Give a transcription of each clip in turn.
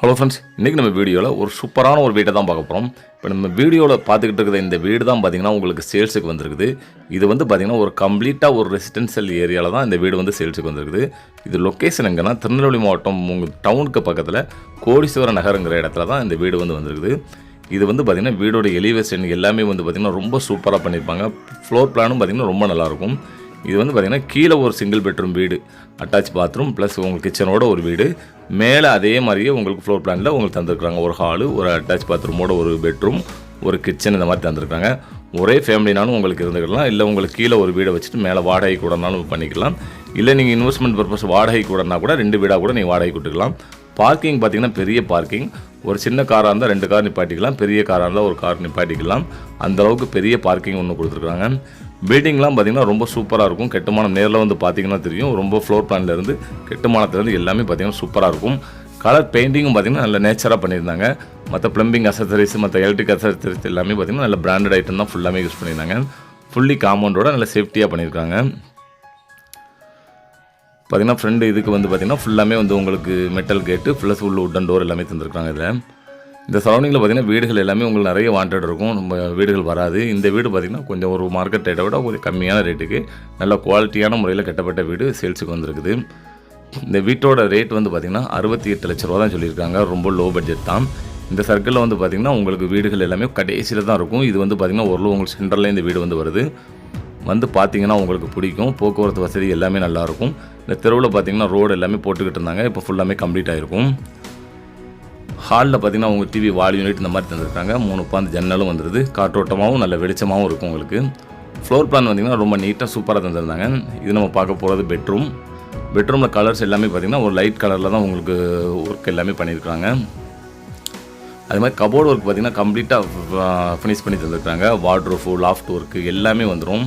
Hello friends இன்றைக்கி நம்ம வீடியோவில் ஒரு சூப்பரான ஒரு வீட்டை தான் பார்க்க போகிறோம் இப்போ நம்ம வீடியோவில் பார்த்துக்கிட்டு இருக்கிற இந்த வீடு தான் பார்த்திங்கன்னா உங்களுக்கு சேல்ஸுக்கு வந்திருக்குது. இது வந்து பார்த்திங்கன்னா ஒரு கம்ப்ளீட்டாக ஒரு ரெசிடென்ஷியல் ஏரியாவில் தான் இந்த வீடு வந்து சேல்ஸுக்கு வந்திருக்குது. இது லொக்கேஷன் எங்கன்னா திருநெல்வேலி மாவட்டம் உங்கள் டவுனுக்கு பக்கத்தில் கோடீஸ்வர நகருங்கிற இடத்துல தான் இந்த வீடு வந்து வந்திருக்குது. இது வந்து பார்த்திங்கன்னா வீடோட எலிவேஷன் எல்லாமே வந்து பார்த்திங்கன்னா ரொம்ப சூப்பராக பண்ணியிருப்பாங்க ஃப்ளோர் பிளானும் பார்த்திங்கன்னா ரொம்ப நல்லாயிருக்கும் இது வந்து பார்த்திங்கன்னா கீழே ஒரு சிங்கிள் பெட்ரூம் வீடு அட்டாச் பாத்ரூம் ப்ளஸ் உங்களுக்கு கிச்சனோட ஒரு வீடு. மேலே அதே மாதிரியே உங்களுக்கு ஃப்ளோர் பிளானில் உங்களுக்கு தந்திருக்காங்க ஒரு ஹாலு ஒரு அட்டாச் பாத்ரூமோட ஒரு பெட்ரூம் ஒரு கிச்சன் இந்த மாதிரி தந்திருக்காங்க ஒரே ஃபேமிலினாலும் உங்களுக்கு இருந்துக்கலாம். இல்லை உங்களுக்கு கீழே ஒரு வீடை வச்சுட்டு மேலே வாடகை கூடனாலும் பண்ணிக்கலாம். இல்லை நீங்கள் இன்வெஸ்ட்மெண்ட் பர்பஸ் வாடகை கூடனா கூட ரெண்டு வீடாக கூட நீங்கள் வாடகை கொடுத்துக்கலாம். பார்க்கிங் பார்த்தீங்கன்னா பெரிய பார்க்கிங் ஒரு சின்ன காராக இருந்தால் ரெண்டு கார் நிப்பாட்டிக்கலாம். பெரிய காராக இருந்தால் ஒரு கார் நிப்பாட்டிக்கலாம். அந்த அளவுக்கு பெரிய பார்க்கிங் ஒன்று கொடுத்துருக்காங்க. பில்டிங்லாம் பார்த்திங்கன்னா ரொம்ப சூப்பராக இருக்கும். கெட்டுமானம் நேரில் வந்து பார்த்தீங்கன்னா தெரியும். ரொம்ப ஃப்ளோர் பிளான்லேருந்து கெட்டுமானத்துலேருந்து எல்லாமே பார்த்தீங்கன்னா சூப்பராக இருக்கும். கலர் பெயிண்டிங்கும் பார்த்தீங்கன்னா நல்ல நேச்சராக பண்ணியிருந்தாங்க. மற்ற ப்ளம்பிங் அசசரிஸ் மற்ற எலக்ட்ரிக் அசசரிஸ் எல்லாமே பார்த்தீங்கன்னா நல்ல பிராண்டட் ஐட்டம் தான் ஃபுல்லாமே யூஸ் பண்ணியிருந்தாங்க. ஃபுல்லி காம்பவுண்டோட நல்ல சேஃப்டியாக பண்ணியிருக்காங்க. பார்த்திங்கன்னா ஃப்ரெண்டு இதுக்கு வந்து பார்த்தீங்கன்னா ஃபுல்லாமே வந்து உங்களுக்கு மெட்டல் கேட்டு ப்ளஸ் உள்ள உட்டன் டோர் எல்லாமே தந்திருக்காங்க இதில். இந்த சரௌண்டிங்கில் பார்த்தீங்கன்னா வீடுகள் எல்லாமே உங்களுக்கு நிறைய வாண்டட் இருக்கும். நம்ம வீடுகள் வராது. இந்த வீடு பார்த்திங்கன்னா கொஞ்சம் ஒரு மார்க்கெட் ரேட்டை விட ஒரு கம்மியான ரேட்டுக்கு நல்ல குவாலிட்டியான முறையில் கட்டப்பட்ட வீடு சேல்ஸுக்கு வந்திருக்குது. இந்த வீட்டோட ரேட் வந்து பார்த்திங்கன்னா அறுபத்தி எட்டு லட்ச ரூபா தான் சொல்லியிருக்காங்க. ரொம்ப லோ பட்ஜெட் தான். இந்த சர்க்கிளில் வந்து பார்த்திங்கன்னா உங்களுக்கு வீடுகள் எல்லாமே கடைசியில் தான் இருக்கும். இது வந்து பார்த்திங்கன்னா ஓரளவு உங்களுக்கு சென்டரில் இந்த வீடு வந்து வருது. வந்து பார்த்தீங்கன்னா உங்களுக்கு பிடிக்கும். போக்குவரத்து வசதி எல்லாமே நல்லாயிருக்கும். இந்த தெருவில் பார்த்தீங்கன்னா ரோடு எல்லாமே போட்டுக்கிட்டு இருந்தாங்க. இப்போ ஃபுல்லாமே கம்ப்ளீட் ஆகிருக்கும் ஹாலில் பார்த்தீங்கன்னா உங்கள் டிவி வால் யூனிட் இந்த மாதிரி தந்திருக்காங்க. மூணு உட்காந்து ஜன்னலும் வந்துடுது காற்றோட்டமாகவும் நல்ல வெளிச்சமாகவும் இருக்கும் உங்களுக்கு. ஃப்ளோர் பிளான் வந்தீங்கன்னா ரொம்ப நீட்டாக சூப்பராக தந்திருந்தாங்க. இது நம்ம பார்க்க போகிறது பெட்ரூம் பெட்ரூமில் கலர்ஸ் எல்லாமே பார்த்தீங்கன்னா ஒரு லைட் கலரில் தான் உங்களுக்கு ஒர்க் எல்லாமே பண்ணியிருக்காங்க. அது மாதிரி கபோர்டு ஒர்க் பார்த்தீங்கன்னா கம்ப்ளீட்டாக ஃபினிஷ் பண்ணி தந்திருக்காங்க. வார்ட்ரோஃபு லாஃப்ட் ஒர்க்கு எல்லாமே வந்துடும்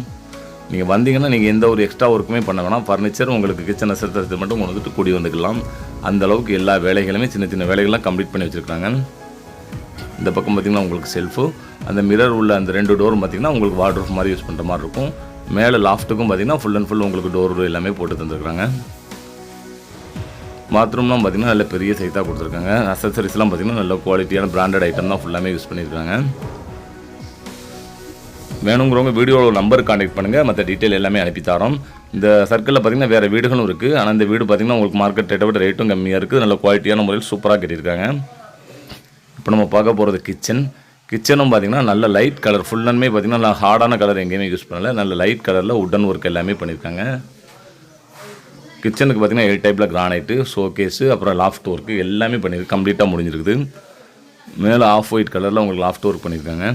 நீங்கள் வந்தீங்கன்னா நீங்கள் எந்த ஒரு எக்ஸ்ட்ரா ஒர்க்குமே பண்ண வேணாம். ஃபர்னிச்சர் உங்களுக்கு கிச்சன் அசர்த்தத்தை மட்டும் கொண்டு வந்துட்டு கூடி வந்துக்கலாம். அந்த அளவுக்கு எல்லா வேலைகளுமே சின்ன சின்ன வேலைகள்லாம் கம்ப்ளீட் பண்ணி வச்சுருக்காங்க. இந்த பக்கம் பார்த்தீங்கன்னா உங்களுக்கு செல்ஃபு அந்த மிரர் உள்ள அந்த ரெண்டு டோரும் பார்த்தீங்கன்னா உங்களுக்கு வார்ட்ரோஃப் மாதிரி யூஸ் பண்ணுற மாதிரி இருக்கும். மேலே லாஃப்ட்டுக்கும் பார்த்தீங்கன்னா ஃபுல் அண்ட் ஃபுல் உங்களுக்கு டோர் எல்லாமே போட்டு தந்துருக்காங்க. பாத்ரூம்லாம் பார்த்தீங்கன்னா நல்ல பெரிய சைஸாக கொடுத்துருக்காங்க. அசசரிஸ்லாம் பார்த்தீங்கன்னா நல்ல குவாலிட்டியான பிராண்டட் ஐட்டம் தான் ஃபுல்லாமே யூஸ் பண்ணியிருக்காங்க வேணுங்கிறவங்க வீடியோவில் நம்பர் காண்டாக்ட் பண்ணுங்கள் மற்ற டீட்டெயில் எல்லாமே அனுப்பி தரோம். இந்த சர்க்கிளில் பார்த்தீங்கன்னா வேறு வீடுகளும் இருக்குது ஆனால் இந்த வீடு பார்த்திங்கன்னா உங்களுக்கு மார்க்கெட் ரேட்டை விட ரேட்டும் கம்மியாக இருக்குது நல்ல குவாலிட்டியான முறையில் சூப்பராக கட்டியிருக்காங்க. இப்போ நம்ம பார்க்க போகிறது கிச்சன் கிச்சனும் பார்த்தீங்கன்னா நல்ல லைட் கலர் ஃபுல் அண்ட்மே பார்த்திங்கன்னா நல்லா ஹார்டான கலர் எங்கேயுமே யூஸ் பண்ணலை. நல்ல லைட் கலரில் உட்டன் ஒர்க் எல்லாமே பண்ணியிருக்காங்க. கிச்சனுக்கு பார்த்தீங்கன்னா எல் டைப்பில் கிரானைட்டு ஷோகேஸு அப்புறம் லாஃப்ட் ஒர்க்கு எல்லாமே பண்ணியிருக்கு. கம்ப்ளீட்டாக முடிஞ்சிருக்குது. மேலே ஆஃப் ஒயிட் கலரில் உங்களுக்கு லாஃப்ட் ஒர்க் பண்ணியிருக்காங்க.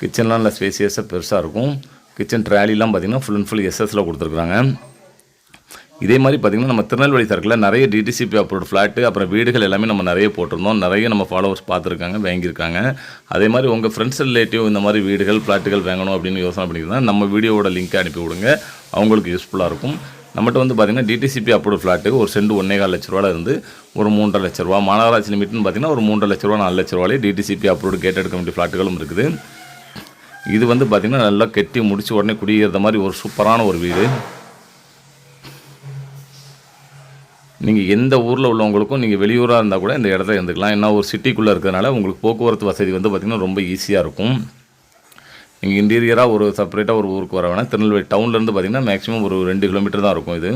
கிச்சன்லாம் நல்லா ஸ்பேசியஸாக பெருசாக இருக்கும். கிச்சன் ட்ராலிலாம் பார்த்தீங்கன்னா ஃபுல் அண்ட் ஃபுல் எஸ்எஸில் கொடுத்துருக்குறாங்க. இதே மாதிரி பார்த்திங்கன்னா நம்ம திருநெல்வேலி சர்க்கிளில் நிறைய டிடிசிபி அப்ரோட் ஃப்ளாட்டு அப்புறம் வீடுகள் எல்லாமே நம்ம நிறைய போட்டிருந்தோம். நிறைய நம்ம ஃபாலோவர்ஸ் பார்த்துருக்காங்க வாங்கியிருக்காங்க. அதே மாதிரி உங்கள் ஃப்ரெண்ட்ஸ் ரிலேட்டிவ் இந்த மாதிரி வீடுகள் ஃப்ளாட்டுகள் வாங்கணும் அப்படின்னு யோசனை பண்ணிக்கிறதா நம்ம வீடியோவோட லிங்க் அனுப்பி விடுங்க. அவங்களுக்கு யூஸ்ஃபுல்லாக இருக்கும். நம்மகிட்ட வந்து பார்த்திங்கன்னா டிடிசிபி அப்ரோட் ஃப்ளாட்டுக்கு ஒரு செண்டு ஒன்றே கால் லட்ச ரூபாவில் இருந்து ஒரு மூன்றரை லட்ச ரூபா. மாநகராட்சி லிமிட்னு பார்த்திங்கன்னா ஒரு மூன்றரை லட்ச ரூபா நாலு லட்ச ரூபாலே டிடிசிபி அப்ரோடு கேட்டட் கமிட்டி ஃப்ளாட்டுகளும் இருக்குது. இது வந்து பார்த்திங்கன்னா நல்லா கெட்டி முடித்து உடனே குடியேற மாதிரி ஒரு சூப்பரான ஒரு வீடு. நீங்கள் எந்த ஊரில் உள்ளவங்களுக்கும் நீங்கள் வெளியூராக இருந்தால் கூட இந்த இடத்துல இருந்துக்கலாம். ஏன்னா ஒரு சிட்டிக்குள்ளே இருக்கிறதுனால உங்களுக்கு போக்குவரத்து வசதி வந்து பார்த்திங்கன்னா ரொம்ப ஈஸியாக இருக்கும். நீங்கள் இன்டீரியராக ஒரு செப்பரேட்டாக ஒரு ஊருக்கு வர வேணால் திருநெல்வேலி டவுன்லேருந்து பார்த்திங்கன்னா மேக்ஸிமம் ஒரு ரெண்டு கிலோமீட்டர் தான் இருக்கும் இது.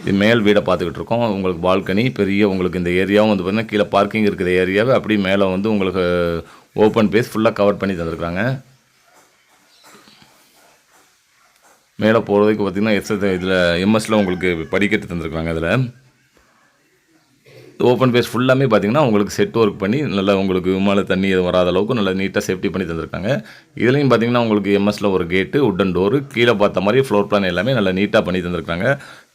இது மேல் வீடை பார்த்துக்கிட்டு இருக்கோம். உங்களுக்கு பால்கனி பெரிய உங்களுக்கு இந்த ஏரியாவும் வந்து பார்த்திங்கன்னா கீழே பார்க்கிங் இருக்கிற ஏரியாவை அப்படியே மேலே வந்து உங்களுக்கு ஓப்பன் பேஸ் ஃபுல்லாக கவர் பண்ணி தந்திருக்காங்க மேலே போகிறதுக்கு பார்த்திங்கன்னா எஸ் இதில் எம்எஸில் உங்களுக்கு படிக்கட்டு தந்திருக்காங்க அதில் ஓப்பன் பேஸ் ஃபுல்லாமே பார்த்தீங்கன்னா உங்களுக்கு செட் ஒர்க் பண்ணி நல்லா உங்களுக்கு மேலே தண்ணி எதுவும் வராத அளவுக்கு நல்லா நீட்டாக சேஃப்டி பண்ணி தந்திருக்காங்க. இதுலேயும் பார்த்தீங்கன்னா உங்களுக்கு எம்எஸில் ஒரு கேட்டு உட்டன் டோரு கீழே பார்த்த மாதிரி ஃப்ளோர் பிளான் எல்லாமே நல்லா நீட்டாக பண்ணி தந்திருக்காங்க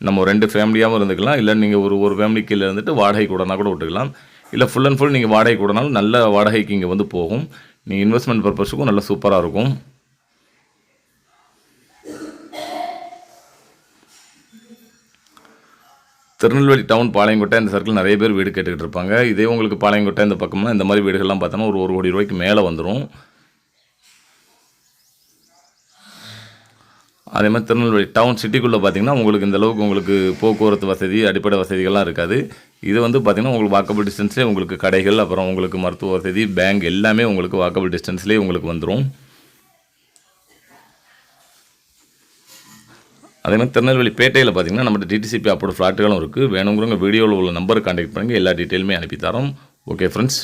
நம்ம ரெண்டு ஃபேமிலியாகவும் இருந்துக்கலாம். இல்லை நீங்கள் ஒரு ஒரு ஃபேமிலி கீழே இருந்துட்டு வாடகை கூடனா கூட விட்டுக்கலாம். இல்லை ஃபுல் அண்ட் ஃபுல் நீங்கள் வாடகை கூடனாலும் நல்ல வாடகைக்கு இங்கே வந்து போகும். நீங்கள் இன்வெஸ்ட்மெண்ட் பர்பஸுக்கும் நல்லா சூப்பராக இருக்கும். திருநெல்வேலி டவுன் பாளையங்கோட்டை இந்த சர்க்கிள் நிறைய பேர் வீடு கேட்டுக்கிட்டு இருப்பாங்க. இதே உங்களுக்கு பாளையங்கோட்டை இந்த பக்கம்னா இந்த மாதிரி வீடுகள்லாம் பார்த்தோன்னா ஒரு ஒரு கோடி ரூபாய்க்கு மேலே வந்துடும் அதே மாதிரி திருநெல்வேலி டவுன் சிட்டிக்குள்ளே பார்த்தீங்கன்னா உங்களுக்கு இந்த அளவுக்கு உங்களுக்கு போக்குவரத்து வசதி அடிப்படை வசதிகள்லாம் இருக்காது. இது வந்து பார்த்திங்கன்னா உங்களுக்கு வாக்கபிள் டிஸ்டன்ஸ்லேயே உங்களுக்கு கடைகள் அப்புறம் உங்களுக்கு மருத்துவ வசதி பேங்க் எல்லாமே உங்களுக்கு வாக்கபிள் டிஸ்டன்ஸ்லேயே உங்களுக்கு வந்துடும் அதே மாதிரி திருநெல்வேலி பேட்டையில் பார்த்தீங்கன்னா நம்ம டிடிசிபி அப்போட ஃப்ளாட்டுகளும் இருக்குது வேணுங்கிறவங்க வீடியோவில் உள்ள நம்பருக்கு கான்டாக்ட் பண்ணுங்கள் எல்லா டீட்டெயிலுமே அனுப்பி தரோம். Okay friends